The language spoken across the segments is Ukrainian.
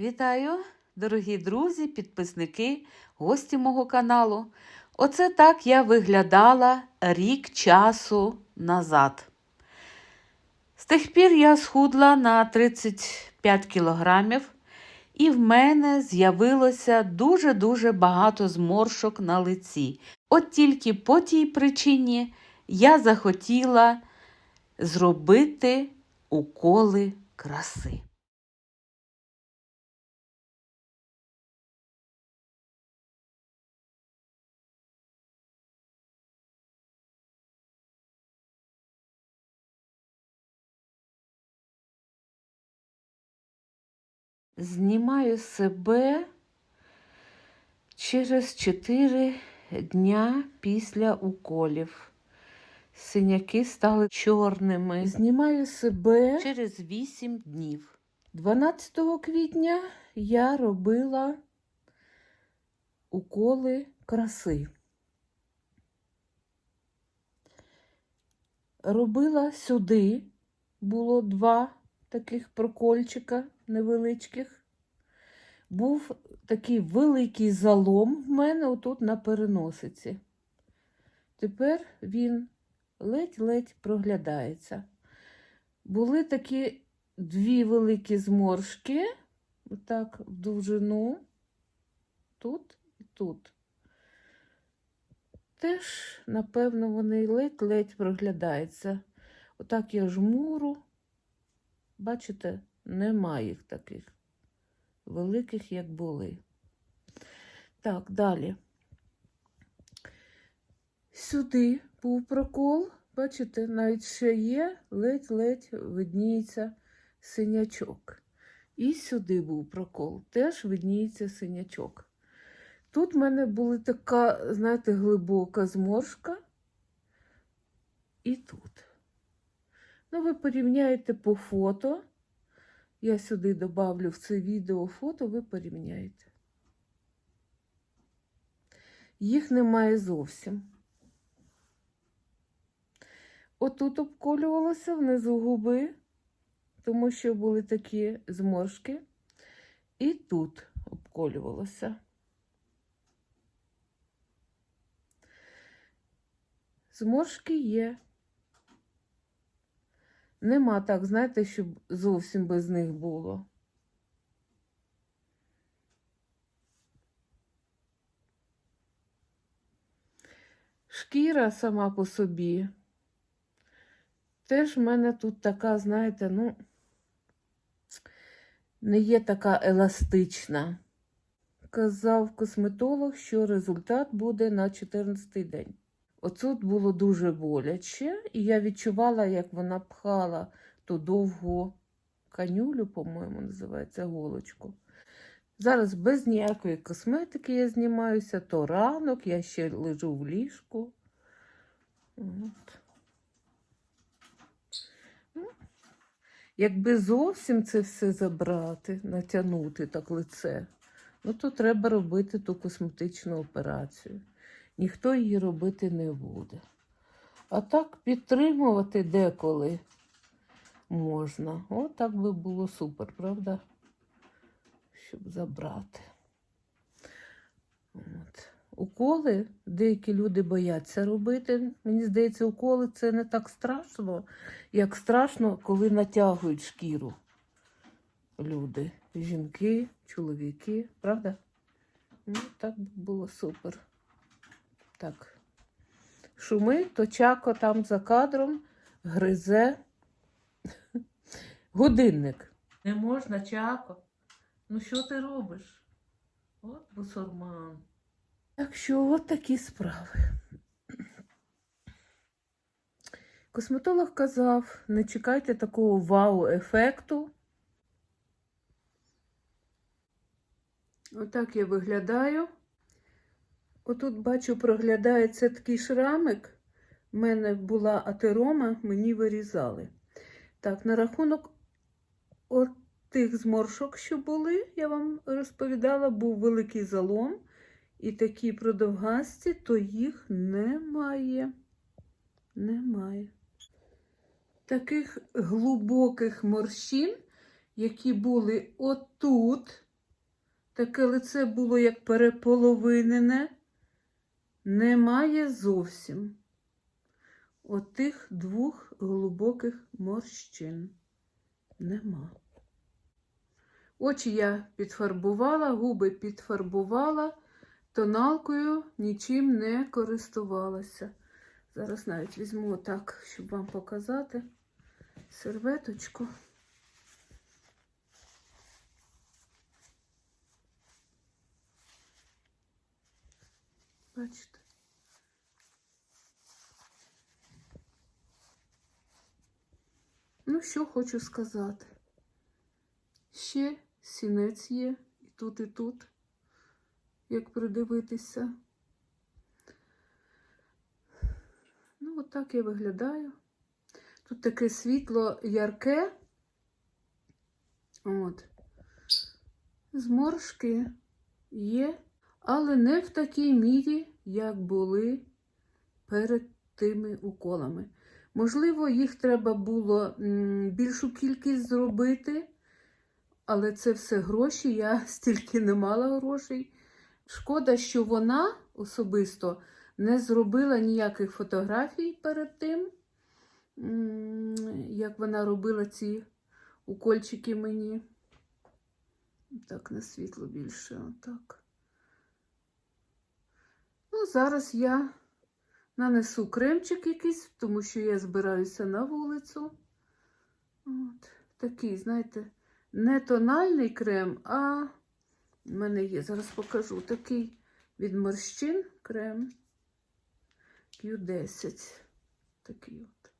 Вітаю, дорогі друзі, підписники, гості мого каналу. Оце так я виглядала рік часу назад. З тих пір я схудла на 35 кілограмів, і в мене з'явилося дуже-дуже багато зморшок на лиці. От тільки по тій причині я захотіла зробити уколи краси. Знімаю себе через 4 дня після уколів. Синяки стали чорними. Знімаю себе через 8 днів. 12 квітня я робила уколи краси. Робила сюди, було два таких прокольчика невеличких. Був такий великий залом в мене отут на переносиці. Тепер він ледь-ледь проглядається. Були такі дві великі зморшки, отак в довжину, тут і тут. Теж, напевно, вони ледь-ледь проглядаються. Отак я жмуру. Бачите, нема їх таких великих, як були. Так, далі. Сюди був прокол, бачите, навіть ще є, ледь-ледь видніється синячок. І сюди був прокол, теж видніється синячок. Тут в мене була така, знаєте, глибока зморшка. І тут. Ну, ви порівняєте по фото. Я сюди добавлю в це відео фото, ви порівняєте. Їх немає зовсім. Отут обколювалося внизу губи, тому що були такі зморшки, і тут обколювалося. Зморшки є. Нема так, знаєте, щоб зовсім без них було. Шкіра сама по собі. Теж в мене тут така, знаєте, ну, не є така еластична. Казав косметолог, що результат буде на 14-й день. Оцут було дуже боляче, і я відчувала, як вона пхала ту довгу канюлю, по-моєму, називається голочку. Зараз без ніякої косметики я знімаюся, то ранок, я ще лежу в ліжку. От. Ну, Якби зовсім це все забрати, натягнути так лице, ну то треба робити ту косметичну операцію ніхто її робити не буде. А так підтримувати деколи можна. О, так би було супер, правда? Щоб забрати. От. Уколи деякі люди бояться робити. Мені здається, уколи це не так страшно, як страшно, коли натягують шкіру люди. Жінки, чоловіки, правда? Ну, так би було супер. Так. Шумить, то чако там за кадром гризе годинник. Не можна, чако. Ну що ти робиш? От бусурман. Так що от такі справи. Косметолог казав, не чекайте такого вау-ефекту. Отак я виглядаю. Отут, бачу, проглядається такий шрамик. У мене була атерома, мені вирізали. Так, на рахунок от тих зморшок, що були, я вам розповідала, був великий залом. І такі продовгасті, то їх немає. Немає. Таких глибоких морщин, які були отут, таке лице було як переполовинене, немає зовсім отих двох глибоких морщин. Нема. Очі я підфарбувала, губи підфарбувала, тоналкою нічим не користувалася. Зараз навіть візьму отак, щоб вам показати серветочку. Бачите? Ну, що хочу сказати. Ще сінець є і тут, і тут, як придивитися. Ну, отак я виглядаю. Тут таке світло ярке. От. Зморшки є, але не в такій мірі, як були перед тими уколами. Можливо, їх треба було більшу кількість зробити, але це все гроші. Я стільки не мала грошей. Шкода, що вона особисто не зробила ніяких фотографій перед тим, як вона робила ці укольчики мені. Так, на світло більше, отак. Ну, зараз я нанесу кремчик якийсь, тому що я збираюся на вулицю. От, такий, знаєте, не тональний крем, а в мене є, зараз покажу, такий від морщин крем Q10. Такий от.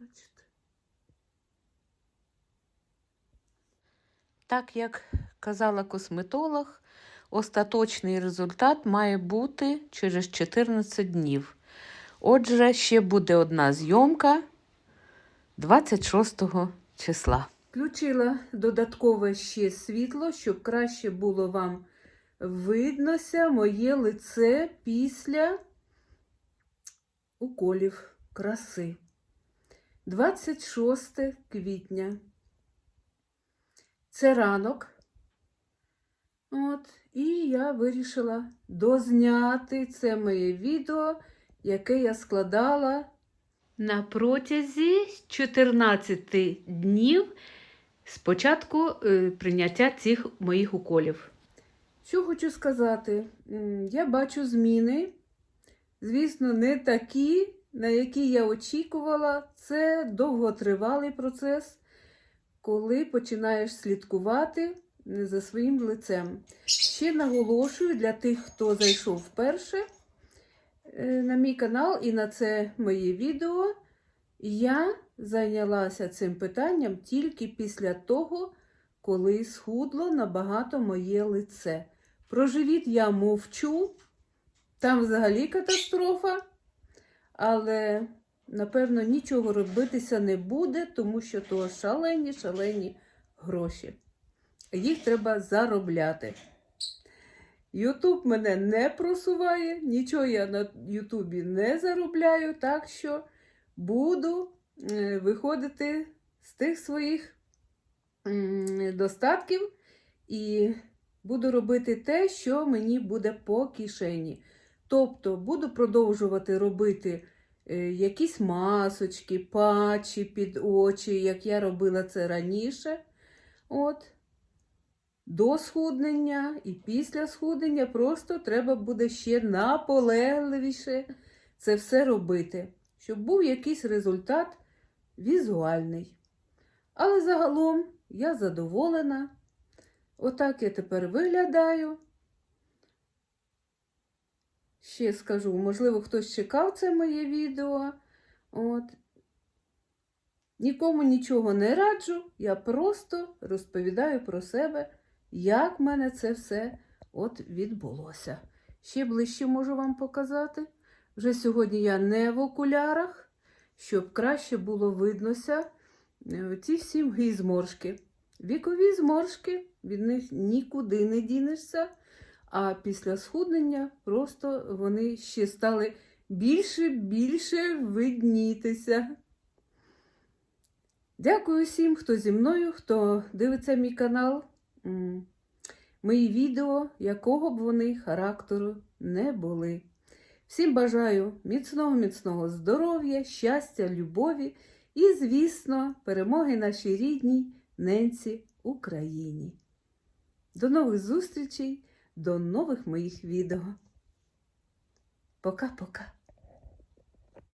Бачите? Так як казала косметолог, остаточний результат має бути через 14 днів. Отже, ще буде одна зйомка 26 числа. Включила додаткове ще світло, щоб краще було вам виднося моє лице після уколів краси. 26 квітня. Це ранок. От, і я вирішила дозняти це моє відео, яке я складала на протязі 14 днів з початку е, прийняття цих моїх уколів. Що хочу сказати, я бачу зміни, звісно, не такі, на які я очікувала. Це довготривалий процес, коли починаєш слідкувати за своїм лицем. Ще наголошую для тих, хто зайшов вперше е, на мій канал і на це моє відео. Я зайнялася цим питанням тільки після того, коли схудло набагато моє лице. Про живіт я мовчу, там взагалі катастрофа, але, напевно, нічого робитися не буде, тому що то шалені, шалені гроші. Їх треба заробляти. Ютуб мене не просуває, нічого я на Ютубі не заробляю, так що буду е, виходити з тих своїх достатків і буду робити те, що мені буде по кишені. Тобто буду продовжувати робити е, якісь масочки, патчі під очі, як я робила це раніше. От. До схуднення і після схуднення просто треба буде ще наполегливіше це все робити, щоб був якийсь результат візуальний. Але загалом я задоволена. Отак я тепер виглядаю. Ще скажу, можливо, хтось чекав це моє відео. От. Нікому нічого не раджу, я просто розповідаю про себе, як в мене це все от відбулося. Ще ближче можу вам показати. Вже сьогодні я не в окулярах, щоб краще було виднося е, ці всі мої зморшки. Вікові зморшки, від них нікуди не дінешся. А після схуднення просто вони ще стали більше більше виднітися. Дякую всім, хто зі мною, хто дивиться мій канал. Мої відео, якого б вони характеру не були. Всім бажаю міцного, міцного здоров'я, щастя, любові і, звісно, перемоги нашій рідній ненці Україні. До нових зустрічей, до нових моїх відео. Пока-пока.